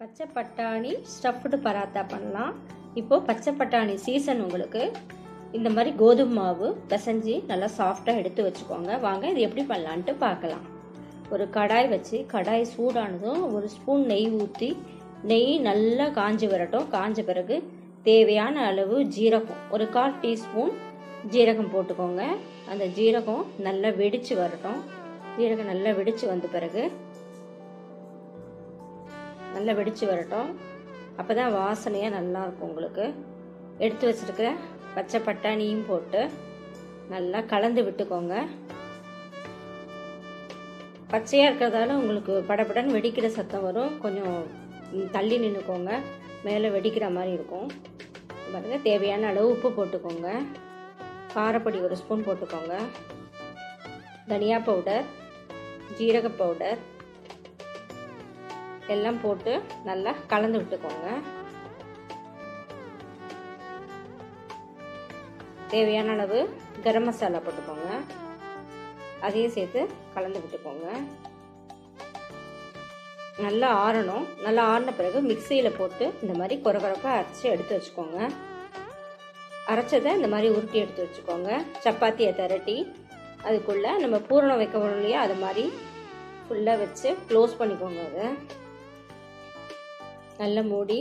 பச்சை பட்டாணி ஸ்டஃப்டு பராத்தா பண்ணலாம். இப்போது பச்சை பட்டாணி சீசன் உங்களுக்கு. இந்த மாதிரி கோதுமை மாவு பிசைஞ்சு நல்லா சாஃப்டாக எடுத்து வச்சுக்கோங்க. வாங்க இது எப்படி பண்ணலான்ட்டு பார்க்கலாம். ஒரு கடாய் வச்சு கடாய் சூடானதும் ஒரு ஸ்பூன் நெய் ஊற்றி நெய் நல்லா காஞ்சி வரட்டும். காஞ்ச பிறகு தேவையான அளவு ஜீரகம். ஒரு கால் டீஸ்பூன் ஜீரகம் போட்டுக்கோங்க. அந்த ஜீரகம் நல்லா வெடித்து வரட்டும். ஜீரகம் நல்லா வெடித்து வந்த பிறகு நல்லா வெடித்து வரட்டும். அப்போ தான் வாசனையாக நல்லாயிருக்கும் உங்களுக்கு. எடுத்து வச்சுருக்கிற பச்சை பட்டாணியும் போட்டு நல்லா கலந்து விட்டுக்கோங்க. பச்சையாக இருக்கிறதால உங்களுக்கு படபடன்னு வெடிக்கிற சத்தம் வரும். கொஞ்சம் தள்ளி நின்றுக்கோங்க மேலே வெடிக்கிற மாதிரி இருக்கும். பாருங்கள் தேவையான அளவு உப்பு போட்டுக்கோங்க. காரப்பொடி ஒரு ஸ்பூன் போட்டுக்கோங்க. தனியா பவுடர் ஜீரக பவுடர் எல்லாம் போட்டு நல்லா கலந்து விட்டுக்கோங்க. தேவையான அளவு கரம் மசாலா போட்டுக்கோங்க. அதையும் சேர்த்து கலந்து விட்டுக்கோங்க. நல்லா ஆறணும். நல்லா ஆறின பிறகு மிக்சியில் போட்டு இந்த மாதிரி குறகுறப்பாக அரைச்சி எடுத்து வச்சுக்கோங்க. அரைச்சதை இந்த மாதிரி உருட்டி எடுத்து வச்சுக்கோங்க. சப்பாத்தியை திரட்டி அதுக்குள்ளே நம்ம பூரணம் வைக்க இல்லையா? அது மாதிரி ஃபுல்லாக வச்சு க்ளோஸ் பண்ணிக்கோங்க அதை. நல்லா மூடி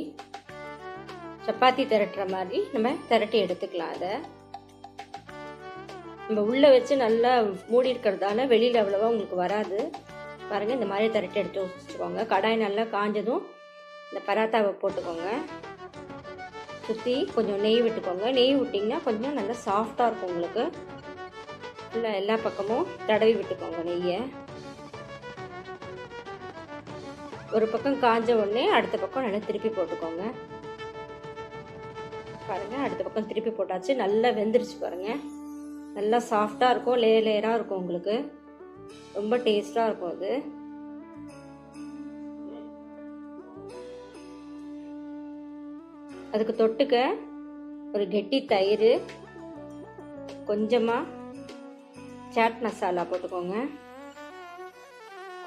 சப்பாத்தி திரட்டுற மாதிரி நம்ம திரட்டி எடுத்துக்கலாம் அதை. நம்ம உள்ளே வச்சு நல்லா மூடி இருக்கிறதால வெளியில் அவ்வளோவா உங்களுக்கு வராது. பாருங்கள் இந்த மாதிரி திரட்டி எடுத்து வச்சுக்கோங்க. கடாய் நல்லா காஞ்சதும் இந்த பராத்தாவை போட்டுக்கோங்க. சுற்றி கொஞ்சம் நெய் விட்டுக்கோங்க. நெய் விட்டிங்கன்னா கொஞ்சம் நல்லா சாஃப்டாக இருக்கும் உங்களுக்கு. இல்லை எல்லா பக்கமும் தடவி விட்டுக்கோங்க நெய்யை. ஒரு பக்கம் காஞ்ச உடனே அடுத்த பக்கம் நல்லா திருப்பி போட்டுக்கோங்க. பாருங்கள் அடுத்த பக்கம் திருப்பி போட்டாச்சு. நல்லா வெந்துருச்சு பாருங்கள் நல்லா சாஃப்டாக இருக்கும் லேயர் லேயராக இருக்கும் உங்களுக்கு. ரொம்ப டேஸ்டாக இருக்கும் அது. அதுக்கு தொட்டுக்க ஒரு கெட்டி தயிர் கொஞ்சமாக சாட் மசாலா போட்டுக்கோங்க.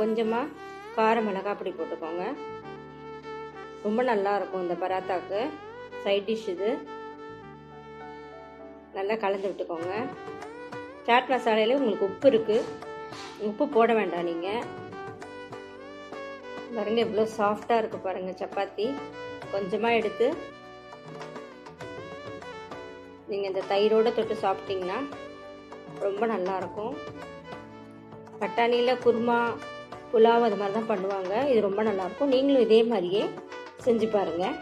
கொஞ்சமாக கார மிளகாய் பொடி போட்டுக்கோங்க. ரொம்ப நல்லாயிருக்கும் இந்த பராத்தாக்கு. சைட் டிஷ் இது. நல்லா கலந்து விட்டுக்கோங்க. சாட் மசாலையில் உங்களுக்கு உப்பு இருக்குது உப்பு போட வேண்டாம் நீங்கள் பாருங்கள் எவ்வளோ சாஃப்டாக இருக்குது பாருங்கள் சப்பாத்தி. கொஞ்சமாக எடுத்து நீங்கள் இந்த தயிரோடு தொட்டு சாப்பிட்டீங்கன்னா ரொம்ப நல்லாயிருக்கும் பட்டாணியில் குருமா புலாவ் அது மாதிரி தான் பண்ணுவாங்க. இது ரொம்ப நல்லாயிருக்கும் நீங்களும் இதே மாதிரியே செஞ்சு பாருங்கள்